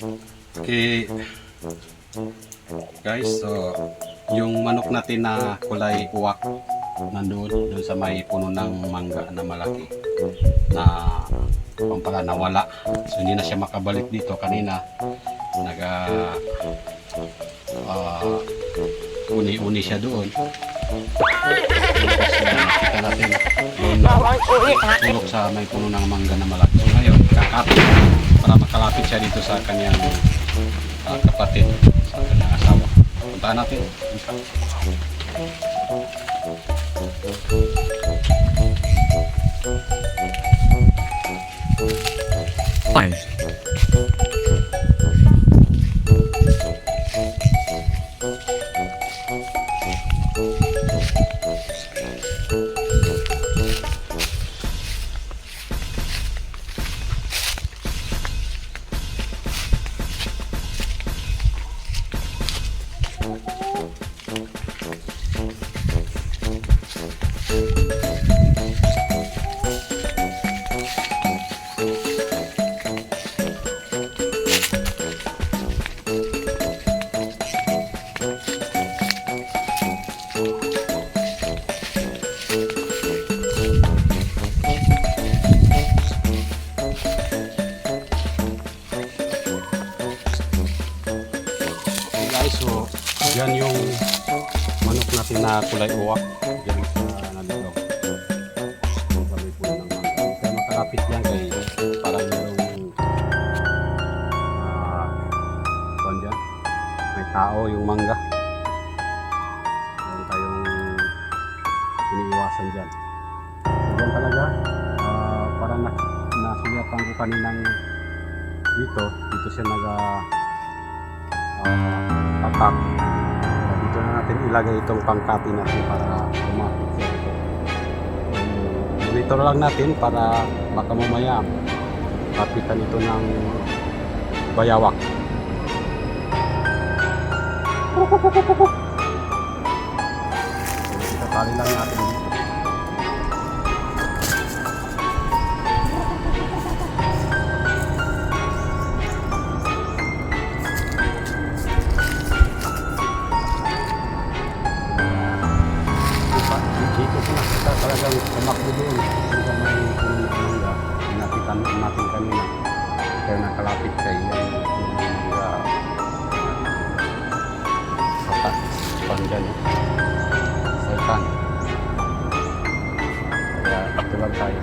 Okay. Guys, so yung manok natin na kulay uwak nandoon doon sa may puno ng mangga na malaki na kung pala nawala. So hindi na siya makabalik dito kanina. Naga ah, uni-uni siya doon. Uh, nakita natin tulog sa may puno ng mangga na malaki. So ngayon, kakapit para makalapit siya dito sa kanyang ah, kapatid, sa kanyang asawa. Puntahan natin. Ay. Yan yung manok natin na kulay uwak. Yan nalito. Sa may puno ng mangga. Kaya makalapit yan kay parang yung ah kuwan dyan. May tao yung mangga. Meron tayong iniiwasan dyan. So dyan talaga, ah, parang na, nasuyapan ko kaninang dito, dito siya naga uh, tatak. Uh, na natin ilagay itong pangkapi natin para lumapit siya monitor lang natin para baka mamaya kapitan ito ng bayawak. Itatali lang natin dito. Talagang tumakbo doon. Sa may puno ng mangga, nakita natin kanina. Kaya nakalapit kay yung puno ng mangga. Sata, pan dyan. eh. Satan. Kaya lang tayo.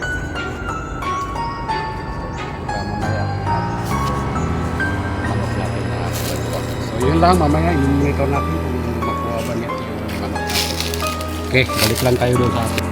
So yun lang, mamaya i-monitor natin kung makuha ba niya yung manok. Okay, balik lang tayo doon sa atin.